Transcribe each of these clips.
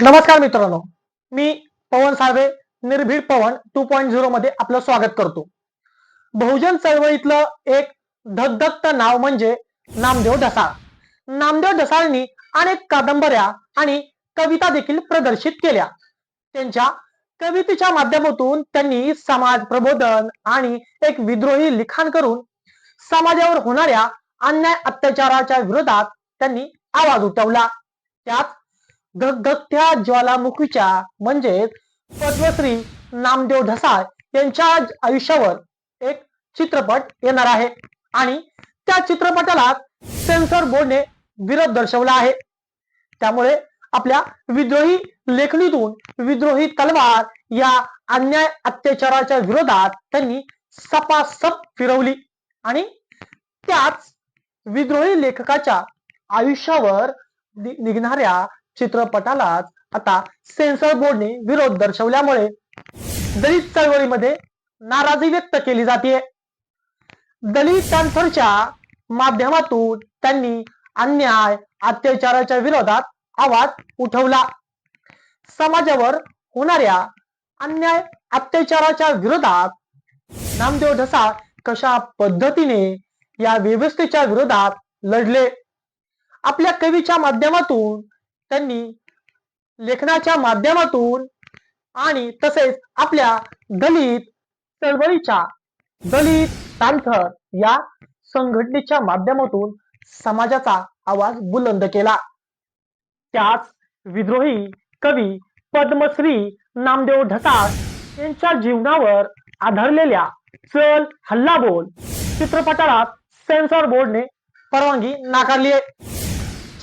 नमस्कार मित्रांनो मी पवन साळवे निर्भीड पवन टू पॉईंट झिरो मध्ये आपलं स्वागत करतो. बहुजन चळवळीतलं एक धगधगत नाव म्हणजे नामदेव ढसाळ. नामदेव ढसाळनी अनेक कादंबऱ्या आणि कविता देखील प्रदर्शित केल्या. त्यांच्या कवितेच्या माध्यमातून त्यांनी समाज प्रबोधन आणि एक विद्रोही लिखाण करून समाजावर होणाऱ्या अन्याय अत्याचाराच्या विरोधात त्यांनी आवाज उठवला. त्यात गगगत्या ज्वालामुखीच्या म्हणजेच पद्मश्री नामदेव ढसाळ यांच्या आयुष्यावर एक चित्रपट येणार आहे. आणि त्या चित्रपटाला सेन्सर बोर्डने विरोध दर्शवला आहे. त्यामुळे आपल्या विद्रोही लेखणीतून विद्रोही तलवार या अन्याय अत्याचाराच्या विरोधात त्यांनी सपासप फिरवली. आणि त्याच विद्रोही लेखकाच्या आयुष्यावर निघणाऱ्या चित्रपटालाच आता सेन्सर बोर्डने विरोध दर्शवल्यामुळे दलित चळवळीमध्ये नाराजी व्यक्त केली जाते दलितांच्या माध्यमातून त्यांनी अन्याय अत्याचाराच्या विरोधात आवाज उठवला. समाजावर होणाऱ्या अन्याय अत्याचाराच्या विरोधात नामदेव ढसा कशा पद्धतीने या व्यवस्थेच्या विरोधात लढले? आपल्या कवीच्या माध्यमातून त्यांनी लेखनाच्या माध्यमातून आणि तसेच आपल्या दलित चळवळीच्या दलित तांथर या संघटनेच्या माध्यमातून समाजाचा आवाज बुलंद केला. त्याच विद्रोही कवी पद्मश्री नामदेव ढसाळ यांच्या जीवनावर आधारलेल्या चल हल्ला बोल चित्रपटाला सेन्सॉर बोर्डने परवानगी नाकारली आहे.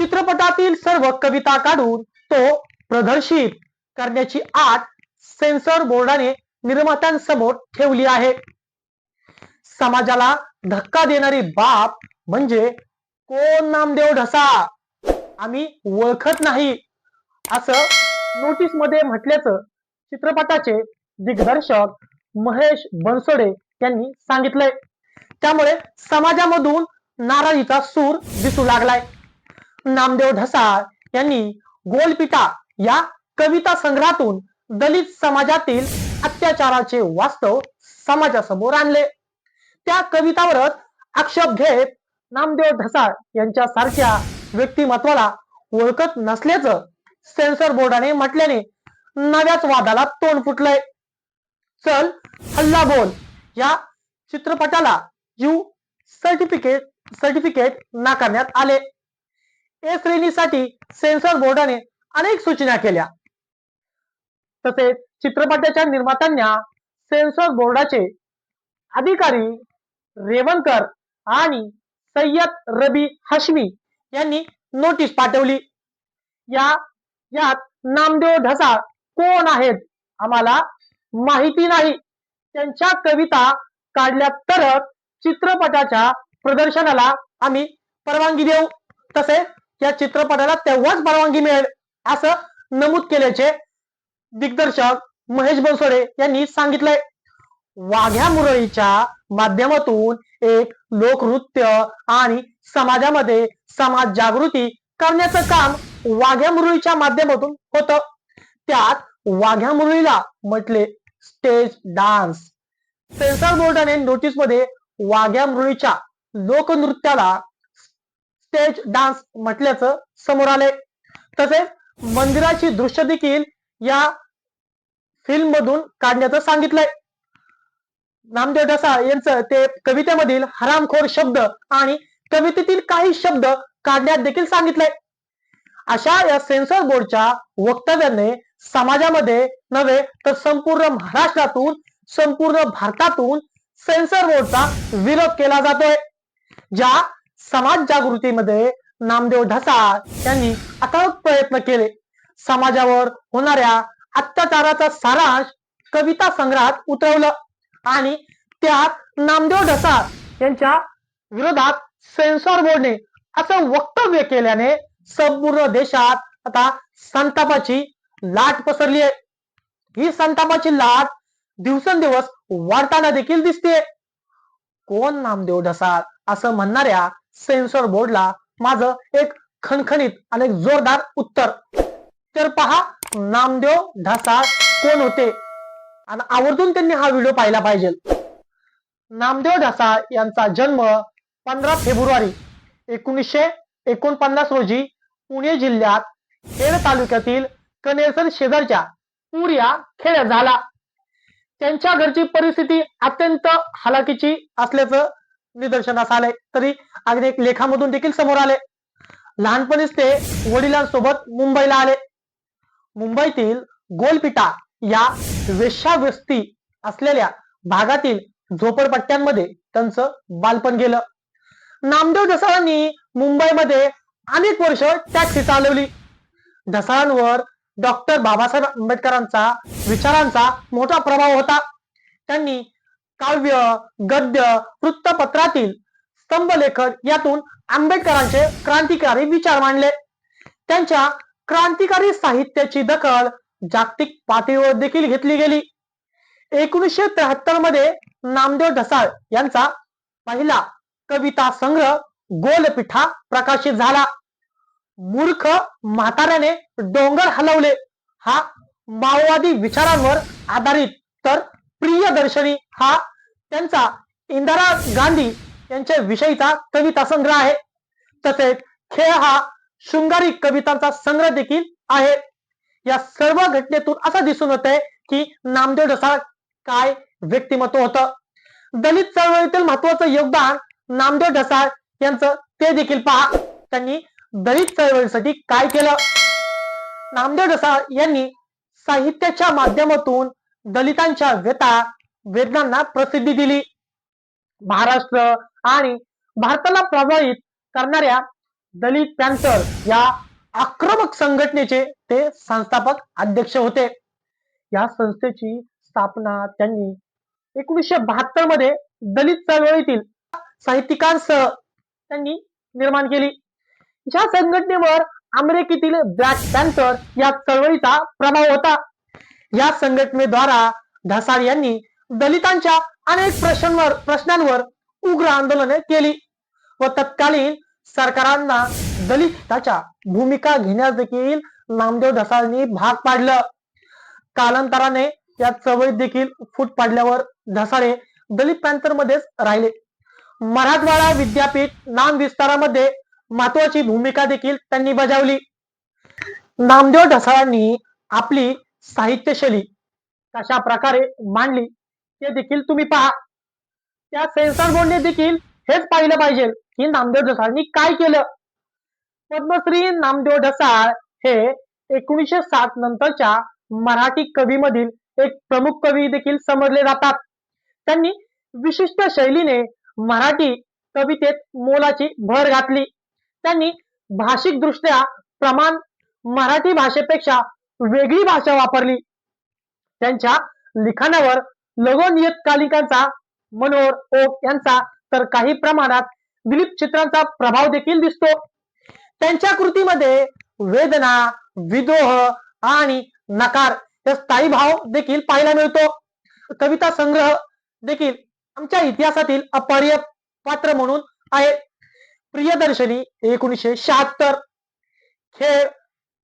चित्रपटातील सर्व कविता काढून तो प्रदर्शित करण्याची आट सेन्सॉर बोर्डाने निर्मात्यांसमोर ठेवली आहे. समाजाला धक्का देणारी बाप म्हणजे कोण नामदेव ढसा? आम्ही ओळखत नाही. असं नोटीसमध्ये म्हटल्याचं चित्रपटाचे दिग्दर्शक महेश बनसोडे यांनी सांगितलंय. त्यामुळे समाजामधून नाराजीचा सूर दिसू लागलाय. नामदेव ढसाळ यांनी गोलपिटा या कविता संग्रहातून दलित समाजातील अत्याचाराचे वास्तव समाजासमोर आणले. त्या कवितावरच आक्षेप घेत नामदेव ढसाळ यांच्या सारख्या व्यक्तिमत्वाला ओळखत नसल्याचं सेन्सर बोर्डाने म्हटल्याने नव्याच वादाला तोंड फुटलंय. चल हल्ला बोल या चित्रपटाला यू सर्टिफिकेट सर्टिफिकेट नाकारण्यात आले. ए श्रेणीसाठी सेन्सर बोर्डाने अनेक सूचना केल्या. तसेच चित्रपटाच्या निर्मात्यांना सेन्सर बोर्डाचे अधिकारी रेवणकर आणि सय्यद रबी हशमी यांनी नोटीस पाठवली. या यात नामदेव ढसाळ कोण आहेत आम्हाला माहिती नाही. त्यांच्या कविता काढल्या तरच चित्रपटाच्या प्रदर्शनाला आम्ही परवानगी देऊ. तसेच या चित्रपटाला तेव्हाच परवानगी मिळेल असं नमूद केल्याचे दिग्दर्शक महेश बनसोडे यांनी सांगितलंय. वाघ्या मुरळीच्या माध्यमातून एक लोकनृत्य आणि समाजामध्ये समाज जागृती करण्याचं काम वाघ्या मुरळीच्या माध्यमातून होत. त्यात वाघ्या मुरळीला म्हटले स्टेज डान्स सेन्सॉर बोर्डाने नोटीसमध्ये वाघ्या मुरळीच्या लोकनृत्याला स्टेज डान्स म्हटल्याचं समोर आले तसेच मंदिराची दृश्य देखील या फिल्म मधून काढण्याचं सांगितलंय. नामदेव ढसाळ यांचं ते कवितेमधील हरामखोर शब्द आणि कवितेतील काही शब्द काढण्यात देखील सांगितलंय. अशा या सेन्सर बोर्डच्या वक्तव्याने समाजामध्ये नव्हे तर संपूर्ण महाराष्ट्रातून संपूर्ण भारतातून सेन्सर बोर्डचा विरोध केला जातोय. ज्या समाज जागृतीमध्ये नामदेव ढसाळ यांनी अथक प्रयत्न केले. समाजावर होणाऱ्या अत्याचाराचा सारांश कविता संग्रहात उतरवलं आणि त्यात नामदेव ढसाळ यांच्या विरोधात सेन्सॉर बोर्डने असं वक्तव्य केल्याने संपूर्ण देशात आता संतापाची लाट पसरली आहे. ही संतापाची लाट दिवसेंदिवस वाढताना देखील दिसते कोण नामदेव ढसाळ असं म्हणणाऱ्या सेन्सॉर बोर्डला माझं एक खणखणीत आणि जोरदार उत्तर. तर पहा नामदेव ढसाळ कोण होते? आणि आवर्जून त्यांनी हा व्हिडिओ पाहिला पाहिजे. नामदेव ढसाळ यांचा जन्म पंधरा फेब्रुवारी एकोणीसशे एकोणपन्नास रोजी पुणे जिल्ह्यात खेड तालुक्यातील कनेरसन शेजारच्या पूर या खेड्यात झाला. त्यांच्या घरची परिस्थिती अत्यंत हलाखीची असल्याचं निदर्शनास आले तरी अगदी एक लेखामधून देखील समोर आले लहानपणीच ते वडिलांसोबत मुंबईला आले. मुंबईतील गोलपिटा या वेश्यावस्ती असलेल्या भागातील झोपडपट्ट्यांमध्ये त्यांचं बालपण गेलं. नामदेव ढसाळांनी मुंबईमध्ये अनेक वर्ष टॅक्सी चालवली. ढसाळांवर डॉक्टर बाबासाहेब आंबेडकरांचा विचारांचा मोठा प्रभाव होता. त्यांनी काव्य गद्य वृत्तपत्रातील स्तंभलेखन यातून आंबेडकरांचे क्रांतिकारी विचार मांडले. त्यांच्या क्रांतिकारी साहित्याची दखल जागतिक पातळीवर देखील घेतली गेली. एकोणीसशे त्र्याहत्तरमध्ये नामदेव ढसाळ यांचा पहिला कविता संग्रह गोलपिठा प्रकाशित झाला. मूर्ख म्हाताऱ्याने डोंगर हलवले. हा माओवादी विचारांवर आधारित तर प्रियदर्शनी हा त्यांचा इंदिरा गांधी यांच्या विषयीचा कविता संग्रह आहे. तसेच खेळ हा शृंगारी कवितांचा संग्रह देखील आहे. या सर्व घटनेतून असं दिसून होतंय की नामदेव ढसाळ काय व्यक्तिमत्व होतं? दलित चळवळीतील महत्वाचं योगदान नामदेव ढसाळ यांचं ते देखील पहा. त्यांनी दलित चळवळीसाठी काय केलं? नामदेव ढसाळ यांनी साहित्याच्या माध्यमातून दलितांच्या व्यथा वेदनांना प्रसिद्धी दिली. महाराष्ट्र आणि भारताला प्रभावित करणाऱ्या दलित पॅन्थर या आक्रमक संघटनेचे ते संस्थापक अध्यक्ष होते. या संस्थेची स्थापना त्यांनी एकोणीसशे बहात्तरमध्ये दलित चळवळीतील साहित्यिकांसह त्यांनी निर्माण केली. या संघटनेवर अमेरिकेतील ब्लॅक पॅन्थर या चळवळीचा प्रभाव होता. या संघटनेद्वारा ढसाळ यांनी दलितांच्या अनेक प्रश्नांवर प्रश्नांवर उग्र आंदोलने केली व तत्कालीन सरकारांना दलित हिताच्या भूमिका घेण्यास देखील नामदेव ढसाळनी भाग पाडलं. कालांतराने या चवळीत देखील फूट पाडल्यावर ढसाळे दलित पॅन्थर मध्येच राहिले. मराठवाडा विद्यापीठ नाम विस्तारामध्ये महत्वाची भूमिका देखील त्यांनी बजावली. नामदेव ढसाळांनी आपली साहित्यशैली कशा प्रकारे मांडली ते देखील तुम्ही पहा. त्या सेन्सॉर बोर्डने देखील हेच पाहिलं पाहिजे की नामदेव ढसाळनी काय केलं? पद्मश्री नामदेव ढसाळ हे एकोणीसशे सात नंतरच्या मराठी कवीमधील एक प्रमुख कवी देखील समजले जातात. त्यांनी विशिष्ट शैलीने मराठी कवितेत मोलाची भर घातली. त्यांनी भाषिक दृष्ट्या प्रमाण मराठी भाषेपेक्षा वेगळी भाषा वापरली. त्यांच्या लिखाणावर लघु नियतकालिकांचा मनोहर ओक यांचा तर काही प्रमाणात दिलीप चित्रांचा प्रभाव देखील दिसतो. त्यांच्या कृतीमध्ये वेदना विदोह आणि नकार या स्थायी भाव देखील पाहायला मिळतो. कविता संग्रह देखील आमच्या इतिहासातील अपर्य पात्र म्हणून आहे प्रियदर्शनी एकोणीसशे शहात्तर खेळ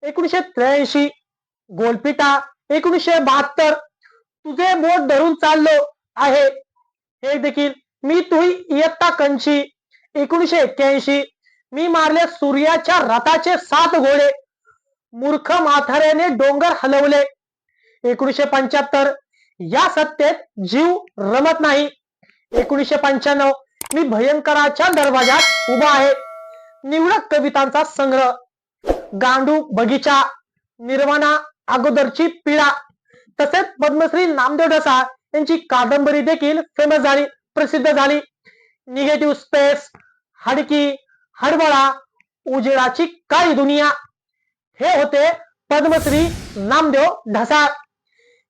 एकोणीसशे त्र्याऐंशी गोलपिटा एकोणीसशे बहात्तर. तुझे बोट धरून चाललो आहे. हे देखील मी तुही इयत्ता कंशी एकोणीसशे एक्क्याऐंशी. मी मारले सूर्याच्या रथाचे सात घोडे. मूर्ख माथाऱ्याने डोंगर हलवले. एकोणीसशे पंच्याहत्तर. या सत्तेत जीव रमत नाही. एकोणीसशे पंच्याण्णव. मी भयंकराच्या दरवाजात उभा आहे. निवडक कवितांचा संग्रह. गांडू बगीचा निर्वाणा अगोदरची पिढा. तसेच पद्मश्री नामदेव ढसाळ यांची कादंबरी देखील फेमस झाली प्रसिद्ध झाली. निगेटिव्ह स्पेस हडकी हडबळा उजेडाची काळी दुनिया. हे होते पद्मश्री नामदेव ढसाळ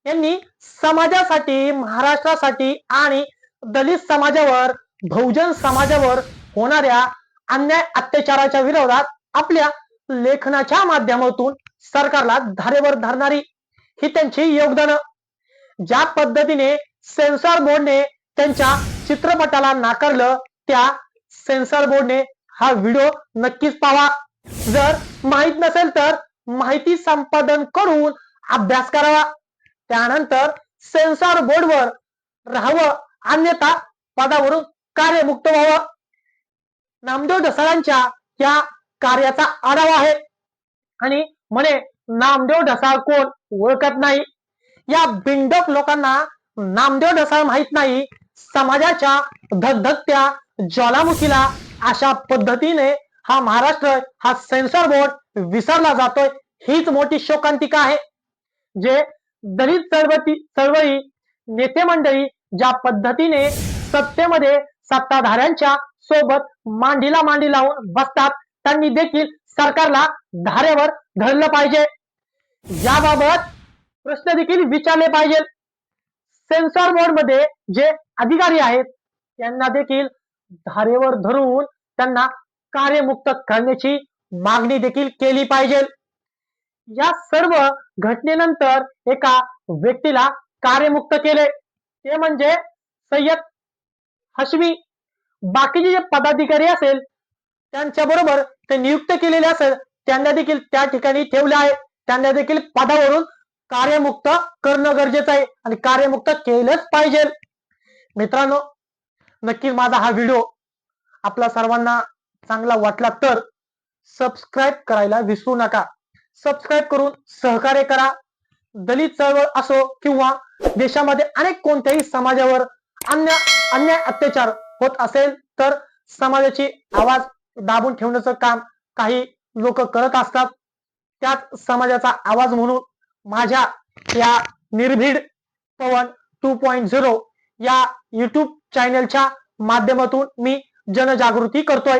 यांनी समाजासाठी महाराष्ट्रासाठी आणि दलित समाजावर बहुजन समाजावर होणाऱ्या अन्याय अत्याचाराच्या विरोधात आपल्या लेखनाच्या माध्यमातून सरकारला धारेवर धरणारी ही त्यांची योगदान. ज्या पद्धतीने सेन्सॉर बोर्डने त्यांच्या चित्रपटाला नाकारलं त्या सेन्सॉर बोर्डने हा व्हिडिओ नक्कीच पाहा. जर माहीत नसेल तर माहिती संपादन करून अभ्यास करावा. त्यानंतर सेन्सॉर बोर्डवर राहावं अन्यथा पदावरून कार्यमुक्त व्हावं. नामदेव ढसाळांच्या या कार्याचा आढावा आहे. आणि म्हणे नामदेव ढसाळ कोण? ओळखत नाही. या बिंडक लोकांना नामदेव ढसाळ माहीत नाही. समाजाच्या धगधगत्या ज्वालामुखीला अशा पद्धतीने हा महाराष्ट्र हा सेन्सॉर बोर्ड विसरला जातोय. हीच मोठी शोकांतिका आहे. जे दलित चळवळी चळवळी नेते मंडळी ज्या पद्धतीने सत्तेमध्ये सत्ताधाऱ्यांच्या सोबत मांडीला मांडी लावून बसतात त्यांनी देखील सरकारला धारेवर धरलं पाहिजे. याबाबत प्रश्न देखील विचारले पाहिजे सेन्सॉर बोर्डमध्ये जे अधिकारी आहेत त्यांना देखील धारेवर धरून त्यांना कार्यमुक्त करण्याची मागणी देखील केली पाहिजे. या सर्व घटनेनंतर एका व्यक्तीला कार्यमुक्त केले. ते म्हणजे सय्यद हशमी. बाकीचे जे पदाधिकारी असेल त्यांच्या बरोबर ते नियुक्त केलेले असेल त्यांना देखील त्या ठिकाणी ठेवले आहे. त्यांना देखील पदावरून कार्यमुक्त करणं गरजेचं आहे आणि कार्यमुक्त केलंच पाहिजे. मित्रांनो नक्कीच माझा हा व्हिडिओ आपला सर्वांना चांगला वाटला तर सबस्क्राईब करायला विसरू नका. सबस्क्राईब करून सहकार्य करा. दलित चळवळ असो किंवा देशामध्ये अनेक कोणत्याही समाजावर अन्य अन्याय अत्याचार होत असेल तर समाजाची आवाज दाबून ठेवण्याचं काम काही लोक करत असतात त्याच समाजाचा आवाज म्हणून माझ्या या Nirbhid Pawan two point zero या युट्यूब चॅनलच्या माध्यमातून मी जनजागृती करतोय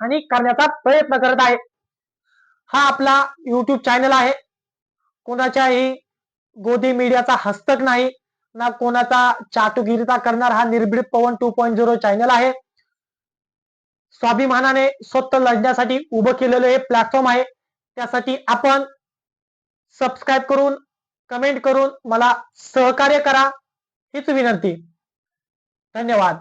आणि करण्याचा प्रयत्न करत आहे. हा आपला युट्यूब चॅनल आहे. कोणाच्याही गोदी मीडियाचा हस्तक नाही ना कोणाचा चाटुगिरीता करणार हा Nirbhid Pawan two point zero channel आहे. स्वाभिमानाने स्वतः लढण्यासाठी उभं केलेलं हे प्लॅटफॉर्म आहे. त्यासाठी आपण सबस्क्राईब करून कमेंट करून मला सहकार्य करा. हीच विनंती. धन्यवाद.